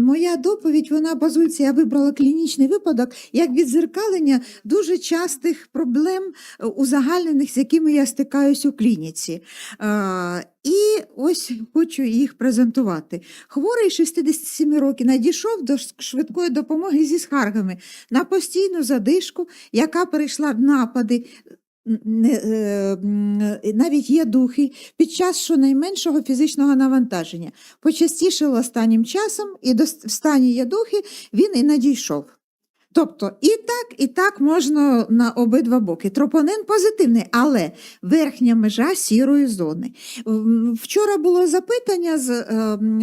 моя доповідь вона базується, я вибрала клінічний випадок як відзеркалення дуже частих проблем е, узагальнених, з якими я стикаюсь у клініці. Е, І ось хочу їх презентувати. Хворий 67 років надійшов до швидкої допомоги зі скаргами на постійну задишку, яка перейшла в напади. Е, м, навіть є духи під час щонайменшого фізичного навантаження. Почастіше останнім часом, і до, стані є духи він і надійшов. Тобто і так, і так можна на обидва боки. Тропонин позитивний, але верхня межа сірої зони. Вчора було запитання з е,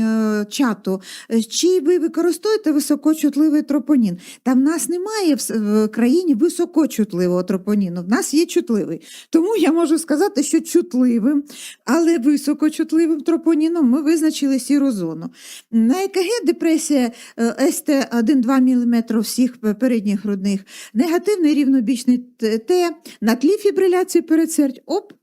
е, чату, е, чи ви використовуєте високочутливий тропонін. Та в нас немає в, країні високочутливого тропоніну, в нас є чутливий. Тому я можу сказати, що чутливим, але високочутливим тропоніном ми визначили сіру зону. На ЕКГ депресія е, СТ 1-2 мм всіх п- передніх грудних, негативний рівнобічний Т- на тлі фібриляції передсердь. Оп,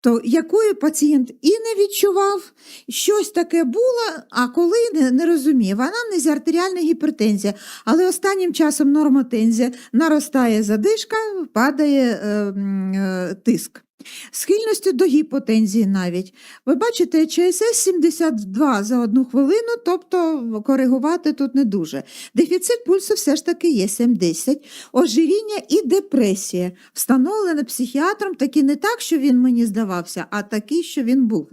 то якою пацієнт і не відчував, щось таке було, а коли не, не розумів. Анамнезі артеріальна гіпертензія, але останнім часом нормотензія, наростає задишка, падає е, е, тиск. Схильністю до гіпотензії навіть. Ви бачите, ЧСС 72 за одну хвилину, тобто коригувати тут не дуже. Дефіцит пульсу все ж таки є 70. Ожиріння і депресія. Встановлено психіатром таки не так, що він мені здавався, а такий, що він був.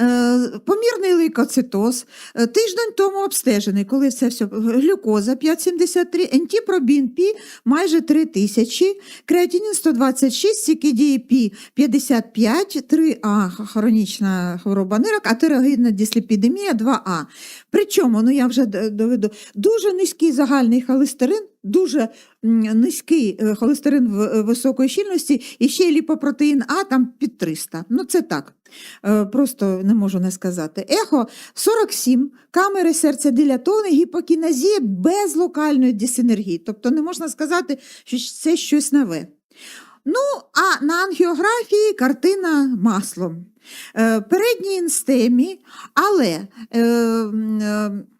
Е, Помірний лейкоцитоз, Е, тиждень тому обстежений, коли це все глюкоза 5,73, ентіпробін Пі майже 3 тисячі, креатинін 126, CKD-P 55, 3А хронічна хвороба нирок, а тиреоїдна дисліпідемія 2А. Причому, ну я вже доведу, дуже низький загальний холестерин, дуже низький е, холестерин е, високої щільності, і ще ліпопротеїн А там під 300. Ну це так. Е, Просто не можу не сказати. Ехо 47, камери серця дилятони, гіпокінезія без локальної дисенергії. Тобто не можна сказати, що це щось нове. Ну, а на ангіографії картина маслом. Передній інстемі, але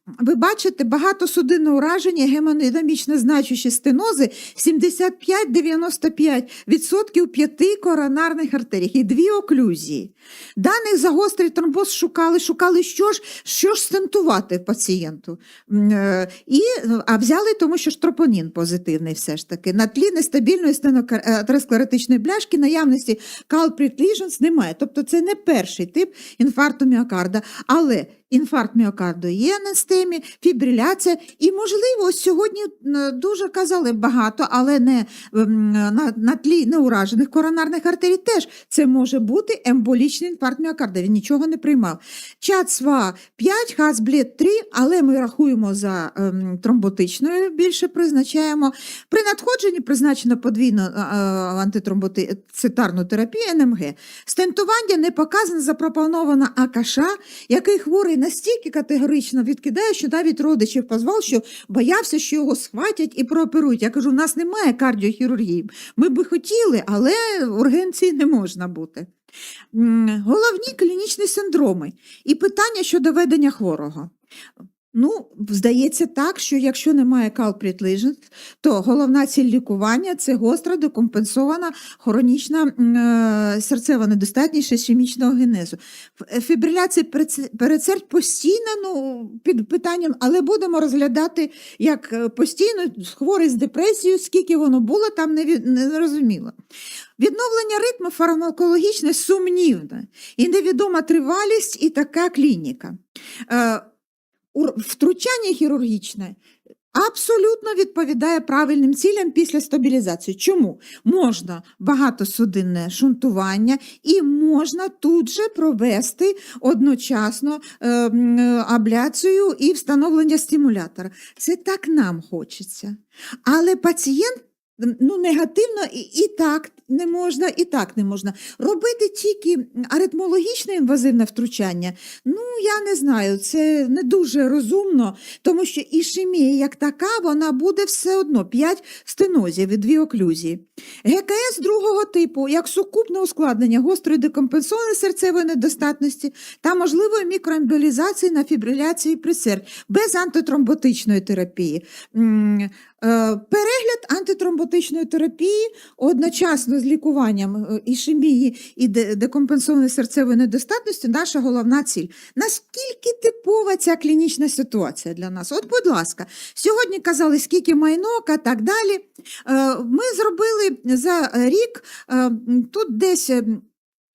ви бачите багатосудинне ураження, гемодинамічно значущі стенози 75-95% п'яти коронарних артерій і дві оклюзії. Даних за тромбоз шукали, шукали, що ж, що ж стентувати пацієнту. Е, І, а взяли, тому що ж тропонін позитивний все ж таки. На тлі нестабільної стенокар- е, атеросклеротичної бляшки наявності culprit lesions немає. Тобто це не перший тип інфаркту міокарда, але інфаркт міокарду є на стемі, фібриляція. І, можливо, сьогодні е, дуже казали багато, але не на, на тлі неуражених коронарних артерій теж це може бути емболічний інфаркт міокарда. Він нічого не приймав. Чат СВА 5, хазблет 3, але ми рахуємо за ем, тромботичною, більше призначаємо. При надходженні призначено подвійно е, антитромботицитарну терапію НМГ. Стентування не показано запропонована АКШ, який хворий настільки категорично відкидає, що навіть родичів позвав, що боявся, що його схватять і прооперують. Я кажу, у нас немає кардіохірургії. Ми би хотіли, але ургенції не можна бути. Головні клінічні синдроми і питання щодо ведення хворого. Ну, здається так, що якщо немає lesions, то головна ціль лікування це гостра декомпенсована хронічна е, серцева недостатність ішемічного генезу. Фібриляція передсе- передсердь постійно ну, під питанням, але будемо розглядати як е, постійно хворий з депресією, скільки воно було, там не, від- не зрозуміло. Відновлення ритму фармакологічне сумнівне і невідома тривалість і така клініка. Втручання хірургічне абсолютно відповідає правильним цілям після стабілізації. Чому? Можна багатосудинне шунтування і можна тут же провести одночасно е, м, е, абляцію і встановлення стимулятора. Це так нам хочеться. Але пацієнт ну, негативно і, і так не можна, і так не можна. Робити тільки аритмологічне інвазивне втручання, ну я не знаю, це не дуже розумно, тому що ішемія як така, вона буде все одно 5 стенозів і 2 оклюзії. ГКС другого типу, як сукупне ускладнення гострої декомпенсованої серцевої недостатності та можливої мікроемболізації на фібриляції при серці без антитромботичної терапії. Е, Перегляд антитромботичної терапії одночасно з лікуванням е, ішемії і декомпенсованої серцевої недостатності наша головна ціль. Наскільки типова ця клінічна ситуація для нас? От, будь ласка, сьогодні казали, скільки майнок, а так далі. Е, Ми зробили за рік е, тут десь.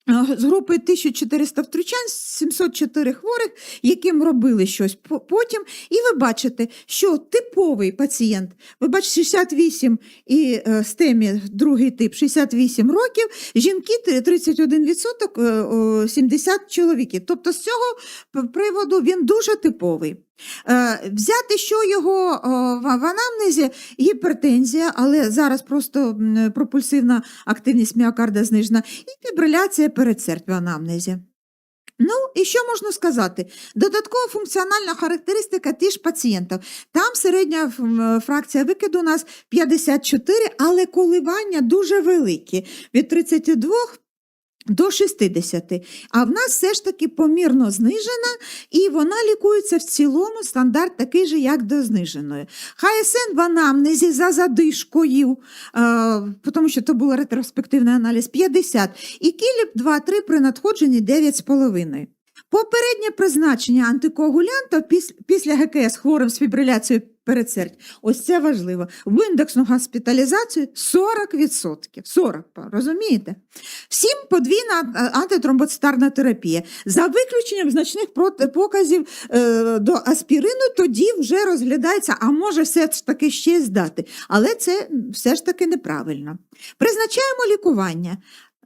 Е, е, З групи 1400 втручань, 704 хворих, яким робили щось потім. І ви бачите, що типовий пацієнт, ви бачите, 68 і е, стемі другий тип 68 років, жінки 31%, е, 70 чоловіків. Тобто з цього приводу він дуже типовий. Е, Взяти, що його в анамнезі, гіпертензія, але зараз просто пропульсивна активність міокарда знижена, і фібриляція передсердь в анамнезі. Ну, і що можна сказати? Додаткова функціональна характеристика ті ж пацієнтів. Там середня фракція викиду у нас 54, але коливання дуже великі від 32 до 60. А в нас все ж таки помірно знижена, і вона лікується в цілому стандарт такий же, як до зниженої. ХСН в анамнезі за задишкою, е, тому що це був ретроспективний аналіз 50, і кіліп 2-3 при надходженні 9,5. Попереднє призначення антикоагулянта після ГКС хворим з фібриляцією передсердь. Ось це важливо. В індексну госпіталізацію 40%. 40, розумієте? Всім подвійна антитромбоцитарна терапія. За виключенням значних показів е, до аспірину, тоді вже розглядається, а може все ж таки ще здати. Але це все ж таки неправильно. Призначаємо лікування.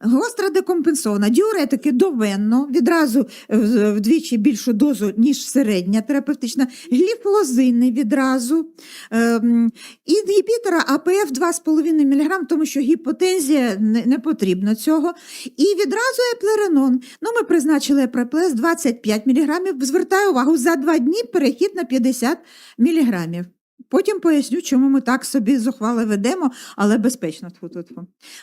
Гостра декомпенсована, діуретики довенно, відразу е, вдвічі більшу дозу, ніж середня терапевтична, гліфлозини відразу, ем, інгібітора АПФ 2,5 мг, тому що гіпотензія не, потрібно цього. І відразу еплеренон. Ну, ми призначили еплес 25 мг. Звертаю увагу, за два дні перехід на 50 мг. Потім поясню, чому ми так собі зухвали ведемо, але безпечно.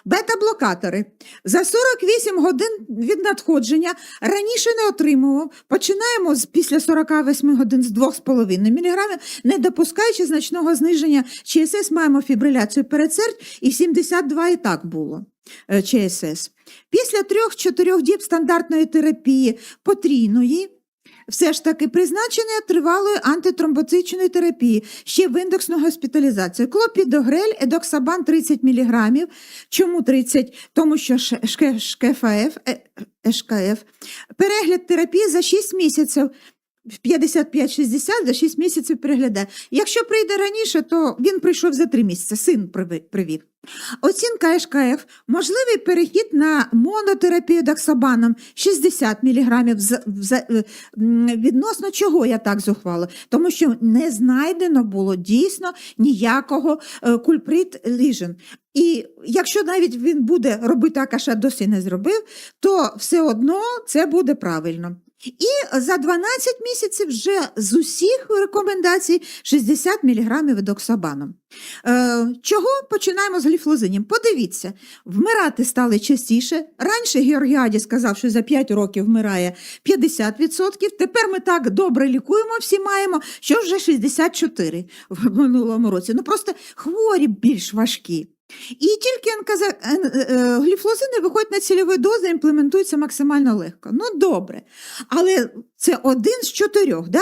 Бета-блокатори. За 48 годин від надходження раніше не отримував. Починаємо з після 48 годин з 2,5 мг, не допускаючи значного зниження ЧСС, маємо фібриляцію передсердь, і 72 і так було. е, ЧСС. Після 3-4 діб стандартної терапії потрійної все ж таки призначення тривалої антитромботичної терапії, ще в індексну госпіталізацію. Клопідогрель, едоксабан 30 мг. Чому 30? Тому що ш- шке- ШКФАФ, е, ШКФ. Перегляд терапії за 6 місяців. В 55-60 за 6 місяців переглядає. Якщо прийде раніше, то він прийшов за 3 місяці, син привів. Оцінка ШКФ, можливий перехід на монотерапію доксабаном 60 мг відносно чого я так зухвала? Тому що не знайдено було дійсно ніякого е, кульприт ліжен. І якщо навіть він буде робити так, а ще досі не зробив, то все одно це буде правильно. І за 12 місяців вже з усіх рекомендацій 60 мг відоксабаном. Е, чого починаємо з гліфлозинів? Подивіться, вмирати стали частіше. Раніше Георгіаді сказав, що за 5 років вмирає 50%. Тепер ми так добре лікуємо, всі маємо, що вже 64 в минулому році. Ну просто хворі більш важкі. І тільки НКЗ, е, гліфлозини виходять на цільові дози, імплементуються максимально легко. Ну, добре. Але це один з чотирьох, да?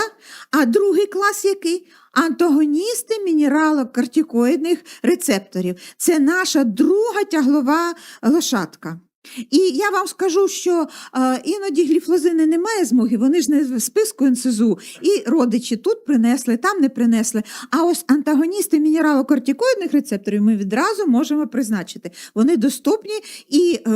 а другий клас який? Антагоністи мінералокортикоїдних рецепторів. Це наша друга тяглова лошадка. І я вам скажу, що е, іноді гліфлозини немає змоги, вони ж не в списку НСЗУ, і родичі тут принесли, там не принесли. А ось антагоністи мінералокортикоїдних рецепторів ми відразу можемо призначити. Вони доступні і е,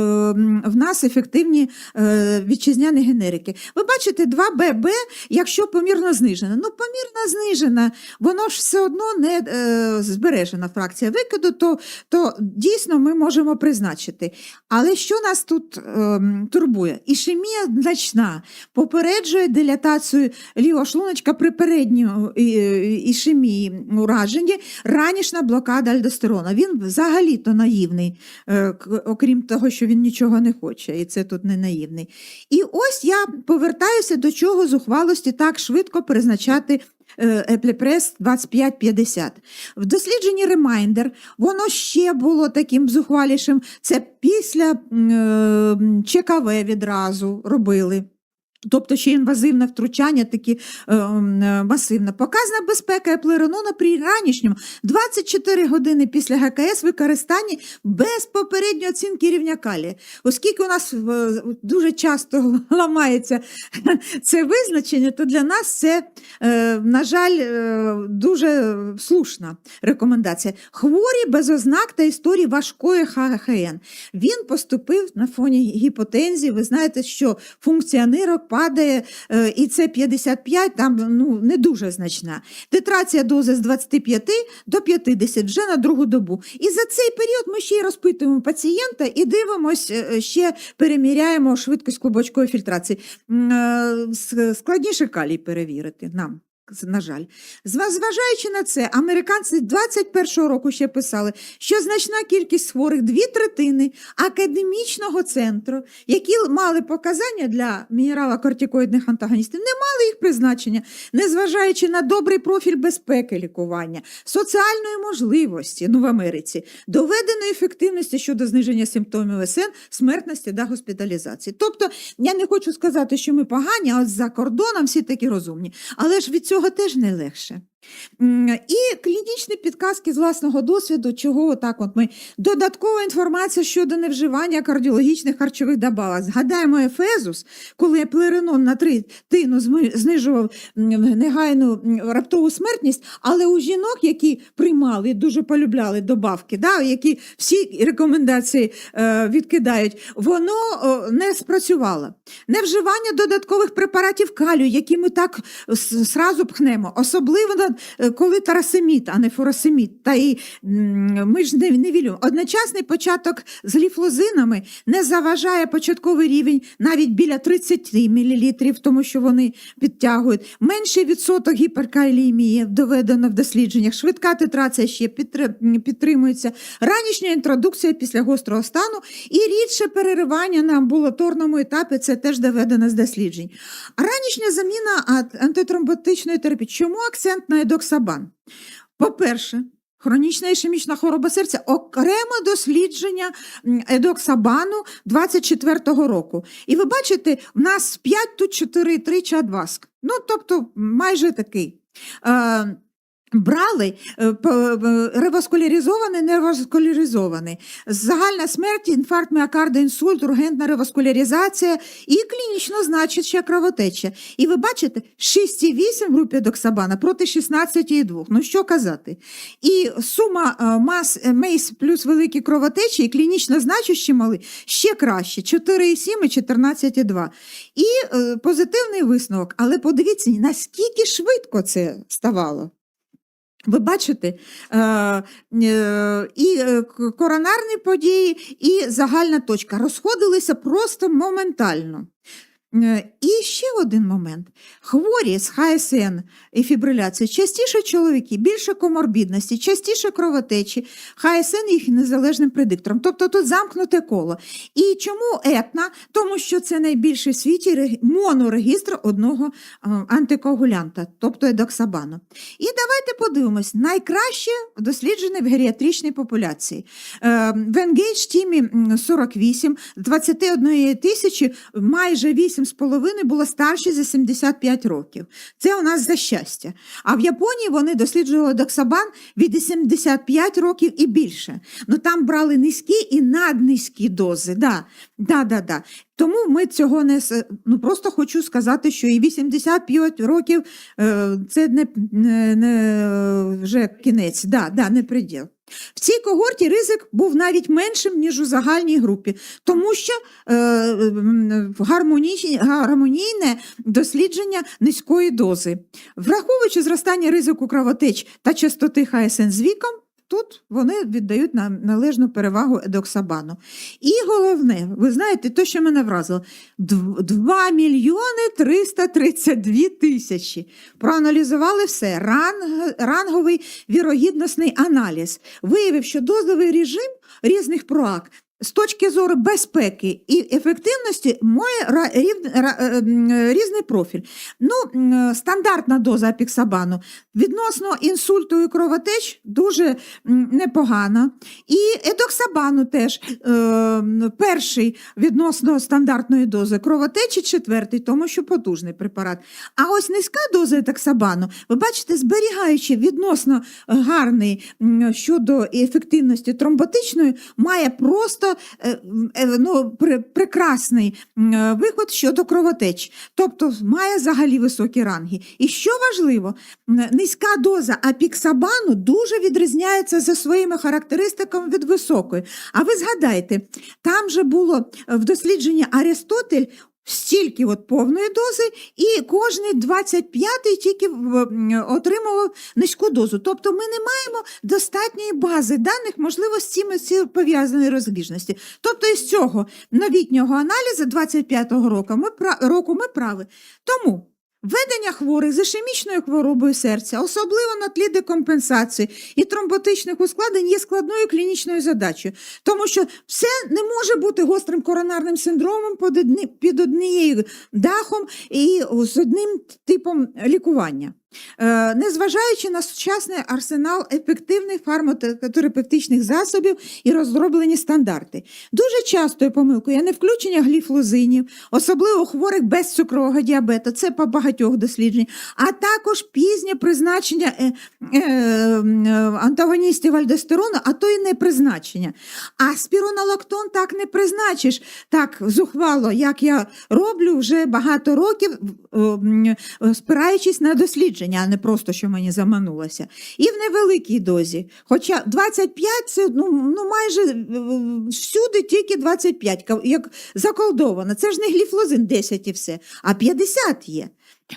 в нас ефективні е, вітчизняні генерики. Ви бачите, 2ББ, якщо помірно знижено. Ну, помірно знижена, воно ж все одно не е, збережена фракція викиду, то, то дійсно ми можемо призначити. Але що нас тут е, турбує? Ішемія значна, попереджує дилатацію лівого шлуночка при передній е, ішемії ураженні, ранішна блокада альдостерона. Він взагалі-то наївний, е, окрім того, що він нічого не хоче, і це тут не наївний. І ось я повертаюся до чого зухвалості так швидко призначати е, Еплепрес 2550. В дослідженні Reminder воно ще було таким зухвалішим. Це після е, ЧКВ відразу робили. Тобто ще інвазивне втручання, такі е, е, масивне. Показана безпека еплеринона при ранішньому 24 години після ГКС використання без попередньої оцінки рівня калія. Оскільки у нас е, дуже часто ламається це визначення, то для нас це, е, на жаль, е, дуже слушна рекомендація. Хворі без ознак та історії важкої ХГХН. Він поступив на фоні гіпотензії. Ви знаєте, що функція нирок падає, е, і це 55, там ну, не дуже значна. Титрація дози з 25 до 50 вже на другу добу. І за цей період ми ще й розпитуємо пацієнта і дивимося, е, ще переміряємо швидкість клубочкової фільтрації. Е, Складніше калій перевірити нам. На жаль, зважаючи на це, американці 21-го року ще писали, що значна кількість хворих дві третини академічного центру, які мали показання для мінералокортикоїдних антагоністів, не мали їх призначення, незважаючи на добрий профіль безпеки лікування, соціальної можливості ну, в Америці, доведеної ефективності щодо зниження симптомів СН, смертності та госпіталізації. Тобто, я не хочу сказати, що ми погані, а от за кордоном всі такі розумні. Але ж від цього теж не легше. І клінічні підказки з власного досвіду, чого отак от ми. Додаткова інформація щодо невживання кардіологічних харчових добавок. Згадаємо Ефезус, коли плеринон на третину знижував негайну раптову смертність, але у жінок, які приймали і дуже полюбляли добавки, да, які всі рекомендації е, відкидають, воно е, не спрацювало. Невживання додаткових препаратів калію, які ми так с- сразу пхнемо, особливо е, коли тарасеміт, а не фуросеміт. Та і ми ж не, не вілюємо. Одночасний початок з гліфлозинами не заважає початковий рівень навіть біля 30 мл, тому що вони підтягують. Менший відсоток гіперкаліємії доведено в дослідженнях. Швидка титрація ще підтримується. Ранішня інтродукція після гострого стану і рідше переривання на амбулаторному етапі це теж доведено з досліджень. Ранішня заміна ад- антитромботичної терапії. Чому акцент на едоксабан? По-перше, хронічна ішемічна хвороба серця окреме дослідження едоксабану 24-го року. І ви бачите, в нас 5, тут 4, 3 чи адваск. Ну, тобто майже такий. Брали е, реваскуляризований, нерваскуляризований. Загальна смерть, інфаркт міокарда, інсульт, ургентна реваскуляризація і клінічно значуща кровотеча. І ви бачите, 6,8 в групі доксабана проти 16,2. Ну що казати? І сума е, мас е, мейс плюс великі кровотечі і клінічно значущі мали ще краще 4,7 і 14,2. І позитивний висновок. Але подивіться, наскільки швидко це ставало. Ви бачите, е, е, і е, коронарні події, і загальна точка розходилися просто моментально. Е, І ще один момент. Хворі з ХСН і фібриляції частіше чоловіки, більше коморбідності, частіше кровотечі, ХСН їх незалежним предиктором. Тобто тут замкнуте коло. І чому етна? Тому що це найбільший в світі монорегістр одного е, антикоагулянта, тобто едоксабану. І давайте подивимось, найкраще досліджене в геріатричній популяції. Е, В Engage Тімі 48, з 21 тисячі майже 8,5 було старші за 75 років. Це у нас за щастя. А в Японії вони досліджували доксабан від 75 років і більше. Ну там брали низькі і наднизькі дози. Да, да, да, да. Тому ми цього не ну просто хочу сказати, що і 85 років е, це не, не, не вже кінець, да, да, не приділ. В цій когорті ризик був навіть меншим, ніж у загальній групі, тому що е, м, гармонійне дослідження низької дози. Враховуючи зростання ризику кровотеч та частоти ХСН з віком, тут вони віддають нам належну перевагу едоксабану. І головне, ви знаєте, то, що мене вразило, 2 мільйони 332 тисячі. Проаналізували все. Ранг, ранговий вірогідностний аналіз виявив, що дозовий режим різних проак з точки зору безпеки і ефективності має е, різний профіль. Ну, стандартна доза апіксабану відносно інсульту і кровотеч дуже непогана. І едоксабану теж е, перший відносно стандартної дози кровотечі, четвертий, тому що потужний препарат. А ось низька доза едоксабану, ви бачите, зберігаючи відносно гарний щодо ефективності тромботичної, має просто ну, прекрасний е, виход щодо кровотеч. Тобто має взагалі високі ранги. І що важливо, низька доза апіксабану дуже відрізняється за своїми характеристиками від високої. А ви згадайте, там же було е, в дослідженні Аристотель. Стільки от повної дози, і кожний 25-й тільки м, отримував низьку дозу. Тобто ми не маємо достатньої бази даних, можливо, з цими ці пов'язані розбіжності. Тобто із цього новітнього аналізу 25-го року ми, року ми прави. Тому Ведення хворих з ішемічною хворобою серця, особливо на тлі декомпенсації і тромботичних ускладнень, є складною клінічною задачею, тому що все не може бути гострим коронарним синдромом під, однією дахом і з одним типом лікування. Е, Незважаючи на сучасний арсенал ефективних фармакотерапевтичних засобів і розроблені стандарти. Дуже частою помилкою є не включення гліфлозинів, особливо хворих без цукрового діабету, це по багатьох досліджень, а також пізнє призначення е, е, антагоністів альдостерону, а то і не призначення. А спіронолактон так не призначиш так зухвало, як я роблю вже багато років, спираючись на дослідження, а не просто що мені заманулося. І в невеликій дозі. Хоча 25 це ну, ну майже е, всюди тільки 25, як заколдовано. Це ж не гліфлозин 10 і все, а 50 є.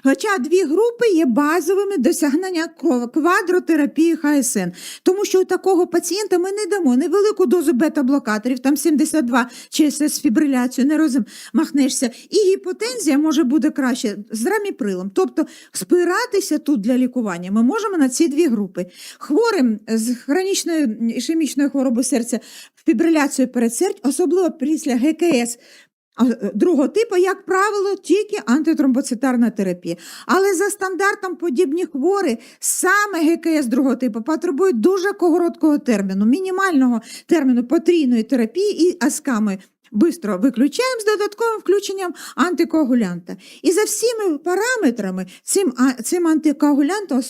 Хоча дві групи є базовими досягнення квадротерапії ХСН, тому що у такого пацієнта ми не дамо невелику дозу бета-блокаторів, там 72 через фібриляцію, не розмахнешся. І гіпотензія може бути краще з раміприлом. Тобто спиратися тут для лікування ми можемо на ці дві групи. Хворим з хронічною ішемічною хворобою серця фібриляцією передсердь, особливо після ГКС Другого типу, як правило, тільки антитромбоцитарна терапія. Але за стандартом подібні хворі саме ГКС другого типу потребують дуже короткого терміну, мінімального терміну потрійної терапії і асками. Бистро виключаємо з додатковим включенням антикоагулянта. І за всіми параметрами цим, а- цим антикоагулянтом,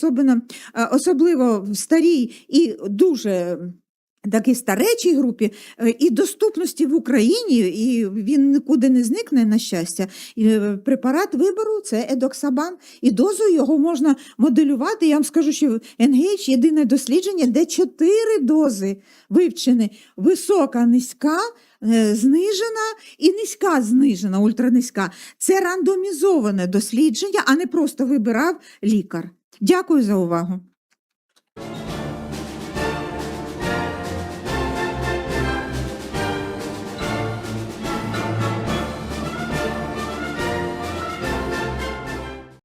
е, особливо в старій і дуже такій старечій групі е, і доступності в Україні, і він нікуди не зникне, на щастя. І е, препарат вибору це едоксабан, і дозу його можна моделювати. Я вам скажу, що в єдине дослідження, де чотири дози вивчені: висока, низька. е, Знижена і низька знижена, ультранизька. Це рандомізоване дослідження, а не просто вибирав лікар. Дякую за увагу.